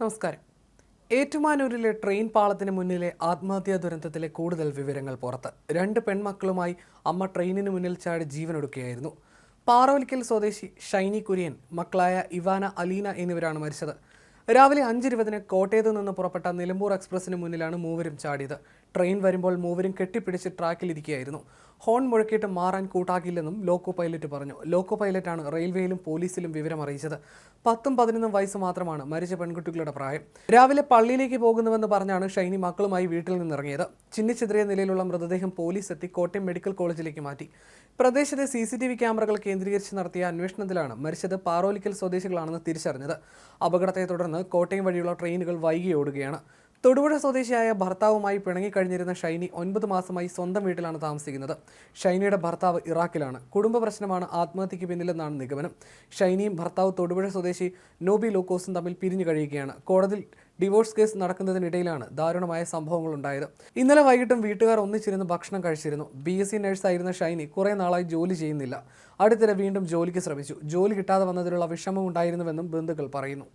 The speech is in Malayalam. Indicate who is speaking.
Speaker 1: നമസ്കാരം. ഏറ്റുമാനൂരിലെ ട്രെയിൻ പാളത്തിന് മുന്നിലെ ആത്മഹത്യാ ദുരന്തത്തിലെ കൂടുതൽ വിവരങ്ങൾ പുറത്ത്. രണ്ട് പെൺമക്കളുമായി അമ്മ ട്രെയിനിന് മുന്നിൽ ചാടി ജീവനൊടുക്കുകയായിരുന്നു. പാറോലിക്കൽ സ്വദേശി ഷൈനി കുര്യൻ മക്കളായ ഇവാന അലീന എന്നിവരാണ് മരിച്ചത്. രാവിലെ അഞ്ചിരുപതിന് കോട്ടയത്ത് നിന്ന് പുറപ്പെട്ട നിലമ്പൂർ എക്സ്പ്രസിന് മുന്നിലാണ് മൂവരും ചാടിയത്. ട്രെയിൻ വരുമ്പോൾ മൂവരും കെട്ടിപ്പിടിച്ച് ട്രാക്കിലിരിക്കുകയായിരുന്നു ഹോൺ മുഴക്കിയിട്ട് മാറാൻ കൂട്ടാക്കില്ലെന്നും ലോക്കോ പൈലറ്റ് പറഞ്ഞു. ലോക്കോ പൈലറ്റാണ് റെയിൽവേയിലും പോലീസിലും വിവരം അറിയിച്ചത്. പത്തും പതിനൊന്നും വയസ്സ് മാത്രമാണ് മരിച്ച പെൺകുട്ടികളുടെ പ്രായം. രാവിലെ പള്ളിയിലേക്ക് പോകുന്നുവെന്ന് പറഞ്ഞാണ് ഷൈനി മക്കളുമായി വീട്ടിൽ നിന്നിറങ്ങിയത്. ചിന്നിച്ചിതറിയ നിലയിലുള്ള മൃതദേഹം പോലീസ് എത്തി കോട്ടയം മെഡിക്കൽ കോളേജിലേക്ക് മാറ്റി. പ്രദേശത്തെ സി സി ടി വി ക്യാമറകൾ കേന്ദ്രീകരിച്ച് നടത്തിയ അന്വേഷണത്തിലാണ് മരിച്ചത് പാറോലിക്കൽ സ്വദേശികളാണെന്ന് തിരിച്ചറിഞ്ഞത്. അപകടത്തെ തുടർന്ന് കോട്ടയം വഴിയുള്ള ട്രെയിനുകൾ വൈകി ഓടുകയാണ് തൊടുപുഴ സ്വദേശിയായ ഭർത്താവുമായി പിണങ്ങിക്കഴിഞ്ഞിരുന്ന ഷൈനി ഒൻപത് മാസമായി സ്വന്തം വീട്ടിലാണ് താമസിക്കുന്നത്. ഷൈനിയുടെ ഭർത്താവ് ഇറാഖിലാണ്. കുടുംബ പ്രശ്നമാണ് ആത്മഹത്യയ്ക്ക് പിന്നിലെന്നാണ് നിഗമനം. ഷൈനിയും ഭർത്താവ് തൊടുപുഴ സ്വദേശി നോബി ലോക്കോസും തമ്മിൽ പിരിഞ്ഞു കഴിയുകയാണ്. കോടതിയിൽ ഡിവോഴ്സ് കേസ് നടക്കുന്നതിനിടയിലാണ് ദാരുണമായ സംഭവങ്ങൾ ഉണ്ടായത് ഇന്നലെ വൈകിട്ടും വീട്ടുകാർ ഒന്നിച്ചിരുന്ന് ഭക്ഷണം കഴിച്ചിരുന്നു. ബി എസ് സി നഴ്സായിരുന്ന ഷൈനി കുറേ നാളായി ജോലി ചെയ്യുന്നില്ല. അടുത്തിടെ വീണ്ടും ജോലിക്ക് ശ്രമിച്ചു. ജോലി കിട്ടാതെ വന്നതിലുള്ള വിഷമം ഉണ്ടായിരുന്നുവെന്നും ബന്ധുക്കൾ പറയുന്നു.